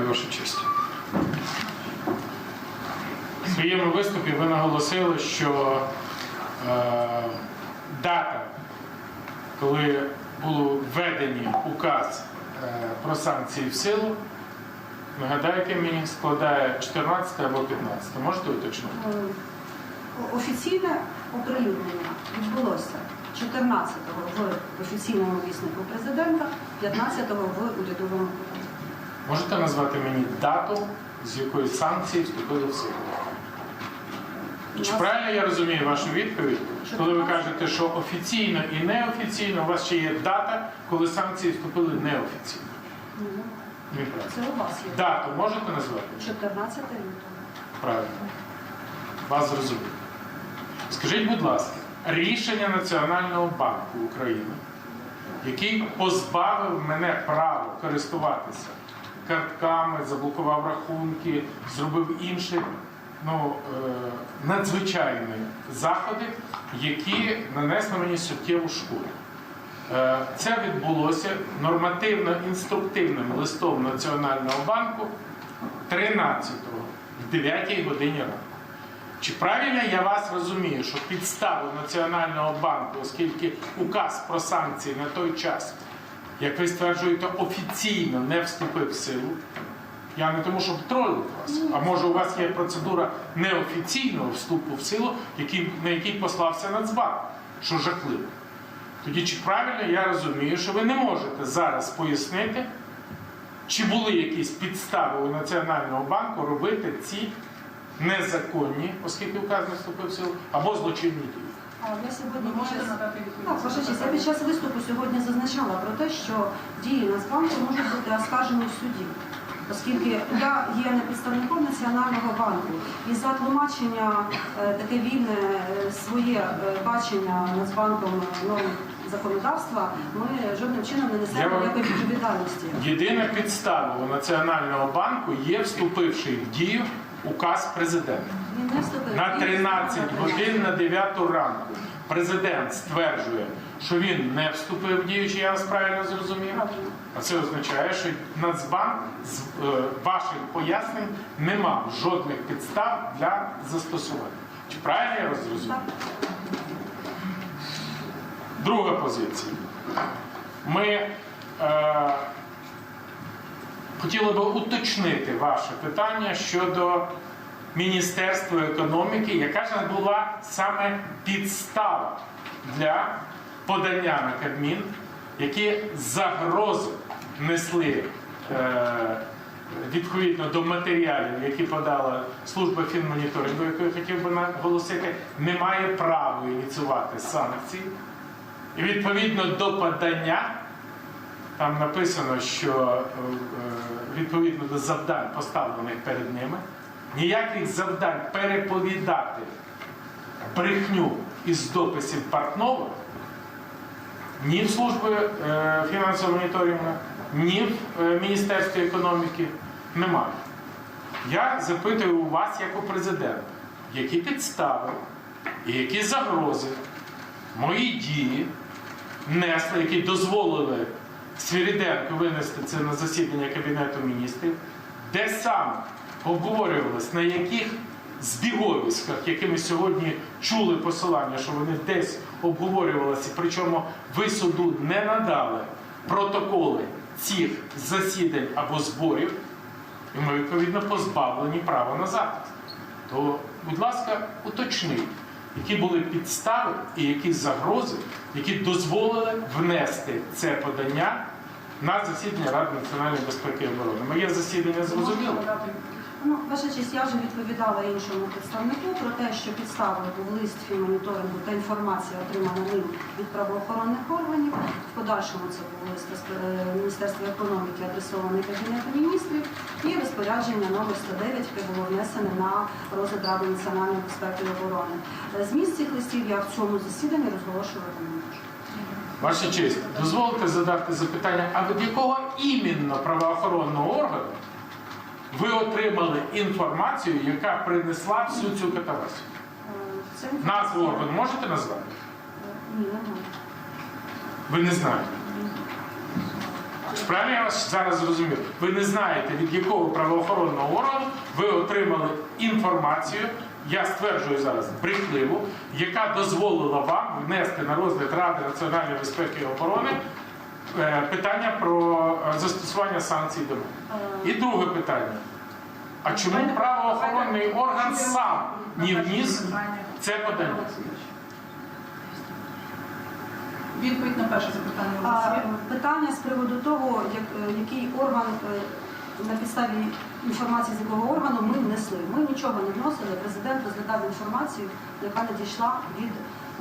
Дякую, Ваша честь. В своєму виступі ви наголосили, що е, дата, коли було введені указ е, про санкції в силу, нагадайте мені, складає 14 або 15. Можете уточнити? Е, Офіційне оприлюднення відбулося 14-го в офіційному віснику президента, 15-го в урядовому. Можете назвати мені дату, з якої санкції вступили в силу? Чи правильно я розумію вашу відповідь, коли ви кажете, що офіційно і неофіційно у вас ще є дата, коли санкції вступили неофіційно? Це у вас є. Дату можете назвати? 14 лютого. Правильно. Вас зрозуміло. Скажіть, будь ласка, рішення Національного банку України, який позбавив мене права користуватися картками, заблокував рахунки, зробив інші ну, е, надзвичайні заходи, які нанесли мені суттєву шкоду. Е, Це відбулося нормативно-інструктивним листом Національного банку 13-го в 9 годині ранку. Чи правильно я вас розумію, що підстави Національного банку, оскільки указ про санкції на той час, як ви стверджуєте, офіційно не вступив в силу? Я не тому, щоб тролити вас. А може у вас є процедура неофіційного вступу в силу, який, на який послався Нацбанк, що жахливо. Тоді чи правильно я розумію, що ви не можете зараз пояснити, чи були якісь підстави у Національного банку робити ці незаконні, оскільки указ не вступив в силу, або злочинні дії? А я сьогодні під час- Так, ваша честь, я під час виступу сьогодні зазначала про те, що дії Нацбанку можуть бути оскаржені в суді. Оскільки я є не представником Національного банку, і за тлумачення е, таке вільне е, своє е, бачення Нацбанком норм законодавства, ми жодним чином не несемо ніякої відповідальності. Єдина підстава у Національного банку є вступивший в дію указ президента. На 13 годин на 9 ранку президент стверджує, що він не вступив в дію, чи я вас правильно зрозумів? А це означає, що Нацбанк з е, ваших пояснень не мав жодних підстав для застосування. Чи правильно я вас зрозумів? Друга позиція. Ми е, хотіли би уточнити ваше питання щодо Міністерства економіки, яка ж була саме підстава для подання на Кабмін, які загрози несли е, відповідно до матеріалів, які подала служба фінмоніторингу, яку я хотів би наголосити, не має права ініціювати санкції. І відповідно до подання, там написано, що е, е, відповідно до завдань, поставлених перед ними, ніяких завдань переповідати брехню із дописів Портнова ні в службі е, фінансового моніторингу, ні в Міністерстві економіки немає. Я запитую у вас, як у президента, які підстави і які загрози мої дії несли, які дозволили Свіріденко винести це на засідання Кабінету міністрів, де саме обговорювалось, на яких збіговиськах, які ми сьогодні чули посилання, що вони десь обговорювалися, причому ви суду не надали протоколи цих засідань або зборів, і ми відповідно позбавлені права на захист. То, будь ласка, уточніть, які були підстави і які загрози, які дозволили внести це подання на засідання Ради національної безпеки і оборони. Моє засідання зрозуміло? Ну, ваша честь, я вже відповідала іншому представнику про те, що підставою був лист фінмоніторингу та інформація, отримана ним від правоохоронних органів. В подальшому це був лист Міністерства економіки, адресований Кабінету міністрів, і розпорядження номер 109, яке було внесене на розгляд Ради національної безпеки і оборони. Е, Зміст цих листів я в цьому засіданні можу. Ваша честь, дозволите задати запитання, а від якого іменно правоохоронного органу ви отримали інформацію, яка принесла всю цю катавасію? Назву органу можете назвати? Е, Ні, не можу. Ви не знаєте. Правильно я вас зараз зрозумів? Ви не знаєте, від якого правоохоронного органу ви отримали інформацію, я стверджую зараз брехливу, яка дозволила вам внести на розгляд Ради національної безпеки і оборони е, питання про е, застосування санкцій до мене. І друге питання. А чому правоохоронний орган сам не вніс це подання? Відповідь на перше запитання А, питання з приводу того, як, е, який орган е, на підставі інформації з якого органу ми внесли. Ми нічого не вносили. Президент розглядав інформацію, яка надійшла від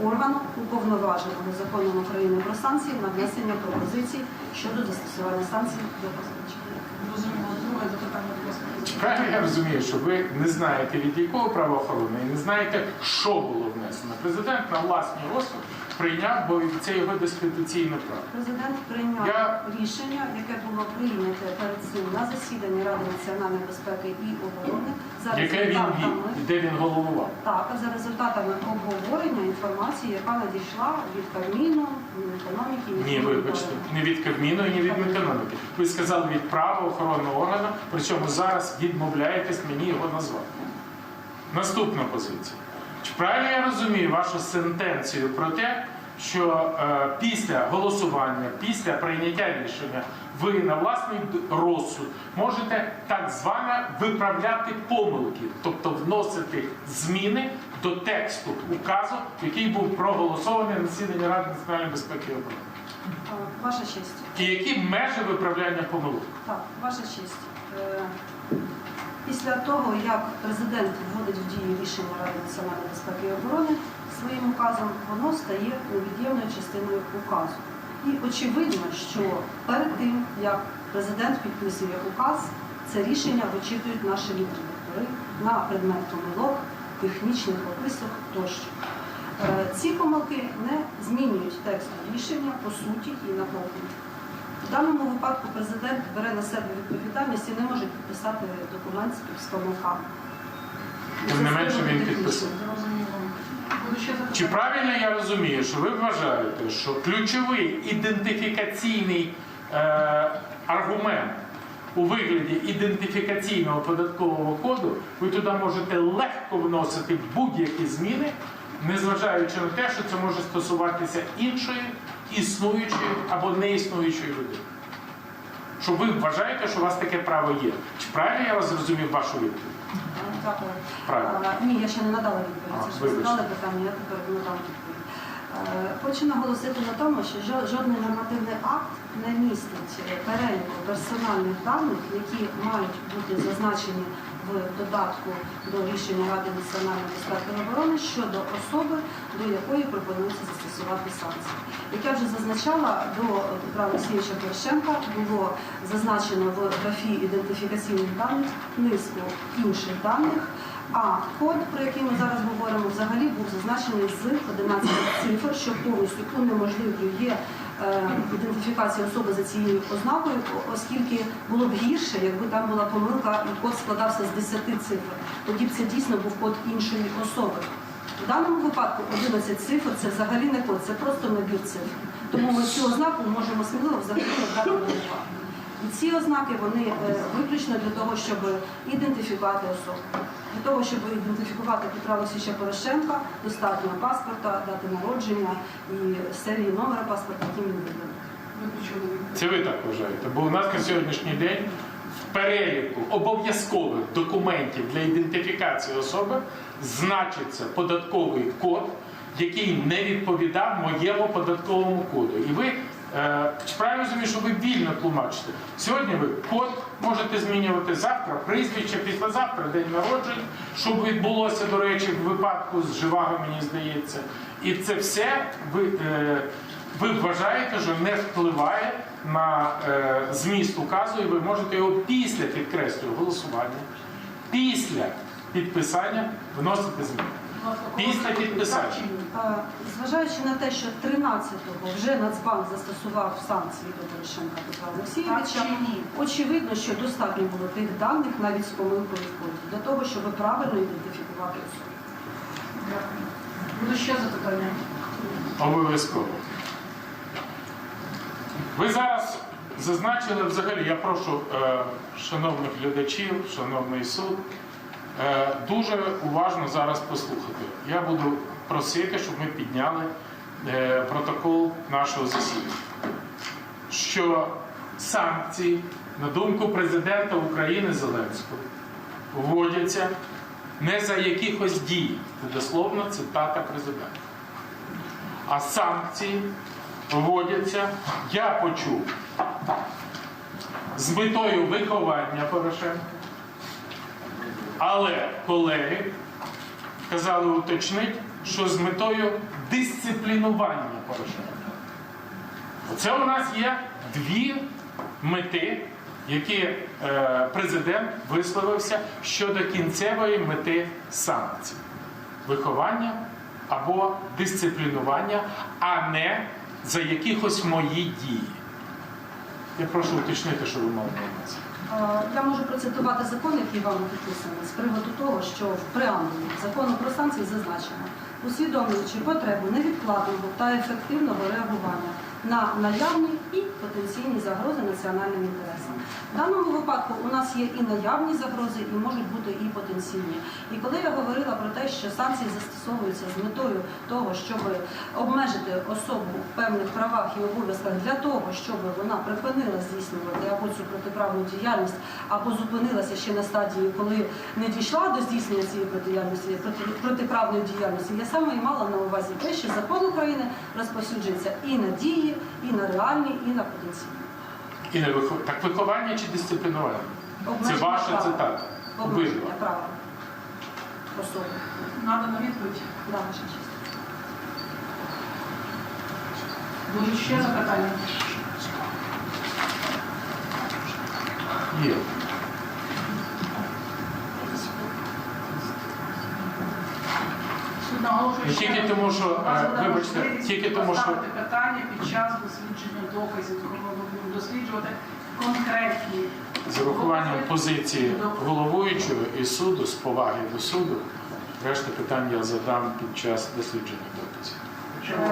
органу уповноваженого законом України про санкції на внесення пропозицій щодо застосування санкцій до позначення. Правильно я розумію, що ви не знаєте від якого правоохоронного і не знаєте, що було внесено. Президент на власний розсуд прийняв, бо це його дискретаційне право. Президент прийняв Я- рішення, яке було прийняте перед цим на засіданні Ради національної безпеки і оборони за Яке результатами. від, де він головував? Так, за результатами обговорення інформації, яка надійшла від Кабміну, економіки Ні, вибачте, не від Кабміну і не від економіки. Ви сказали від правоохоронного органу, причому зараз відмовляєтесь мені його назвати. Наступна позиція. Чи правильно я розумію вашу сентенцію про те, що е, після голосування, після прийняття рішення, ви на власний розсуд можете так звано виправляти помилки, тобто вносити зміни до тексту указу, який був проголосований на засіданні Ради національної безпеки і оборони. Ваша честь. І які межі виправляння помилок? Так, ваша честь. Після того, як президент вводить в дію рішення Ради національної безпеки і оборони своїм указом, воно стає невід'ємною частиною указу. І очевидно, що перед тим, як президент підписує указ, це рішення вичитують наші лідери на предмет помилок, технічних описок тощо. Е, Ці помилки не змінюють текст рішення по суті і наповнення. В даному випадку президент бере на себе відповідальність і не може підписати документ з помилками. Тим не менше він підписав. Чи правильно я розумію, що ви вважаєте, що ключовий ідентифікаційний е, аргумент у вигляді ідентифікаційного податкового коду, ви туди можете легко вносити будь-які зміни, незважаючи на те, що це може стосуватися іншої, існуючої або неіснуючої людини? Що ви вважаєте, що у вас таке право є? Чи правильно я вас зрозумів вашу відповідь? Дякую. Правильно. А, Ні, я ще не надала відповідь. Це ж ви задали питання, я тепер надам відповідь. Е, Хочу наголосити на тому, що жодний нормативний акт не містить переліку персональних даних, які мають бути зазначені в додатку до рішення Ради національної безпеки оборони щодо особи, до якої пропонується застосувати санкції. Як я вже зазначала, до Петра Олексійовича Порошенка було зазначено в графі ідентифікаційних даних низку інших даних. А код, про який ми зараз говоримо, взагалі був зазначений з 11 цифр, що повністю унеможливлює е, ідентифікацію особи за цією ознакою, оскільки було б гірше, якби там була помилка і код складався з 10 цифр. Тоді б це дійсно був код іншої особи. В даному випадку 11 цифр це взагалі не код, це просто набір цифр. Тому ми цю ознаку можемо сміливо взагалі дати до уваги. І ці ознаки вони е, виключно для того, щоб ідентифікувати особу. Для того, щоб ідентифікувати Петра Олексійовича Порошенка, достатньо паспорта, дати народження і серії номера паспорта, яким він виданий. Ви. Це ви так вважаєте? Бо у нас на сьогоднішній день в переліку обов'язкових документів для ідентифікації особи значиться податковий код, який не відповідав моєму податковому коду. І ви чи правильно розумію, що ви вільно тлумачите? Сьогодні ви код можете змінювати завтра, прізвище, післязавтра, день народження, щоб відбулося, до речі, в випадку з Живаго, мені здається. І це все ви. Е, ви вважаєте, що не впливає на е, зміст указу, і ви можете його після підкреслюю голосування, після підписання вносити зміни. Після підписання. Зважаючи на те, що 13-го вже Нацбанк застосував санкції до Порошенка Петра Олексійовича, очевидно, що достатньо було тих даних навіть з помилкою в коді, для того, щоб правильно ідентифікувати особу. Дякую. Буду ще запитання. Обов'язково. Ви зараз зазначили взагалі, я прошу е, шановних глядачів, шановний суд, дуже уважно зараз послухати. Я буду просити, щоб ми підняли е, протокол нашого засідання. Що санкції, на думку президента України Зеленського, вводяться не за якихось дій. Це дословно цитата президента. А санкції вводяться, я почув, з метою виховання Порошенка. Але колеги казали уточнити, що з метою дисциплінування Порошенка. Оце у нас є дві мети, які е, президент висловився щодо кінцевої мети санкцій: виховання або дисциплінування, а не за якихось мої дії. Я прошу уточнити, що ви мали на увазі. Я можу процитувати закон, який вам підписаний, з приводу того, що в преамбулі закону про санкції зазначено, усвідомлюючи потребу невідкладного та ефективного реагування на наявні і потенційні загрози національним інтересам. В даному випадку у нас є і наявні загрози, і можуть бути і потенційні. І коли я говорила про те, що санкції застосовуються з метою того, щоб обмежити особу в певних правах і обов'язках для того, щоб вона припинила здійснювати або цю протиправну діяльність, або зупинилася ще на стадії, коли не дійшла до здійснення цієї протидіяльності, проти, протиправної діяльності, я саме і мала на увазі те, що закон України розповсюджується і на дії, і на реальні, і на потенційні. І не вихов... Так виховання чи дисциплінування? Це Обмеження ваша права. цитата. Обмеження права особи. Надана відповідь. Да, ваша честь. Будуть ще запитання? Є. Ще тільки тому, що, е, вибачте, тільки тому, що- питання під час дослідження доказів. Ми будемо досліджувати конкретні З урахуванням позиції головуючого і суду, з поваги до суду, решта питань я задам під час дослідження.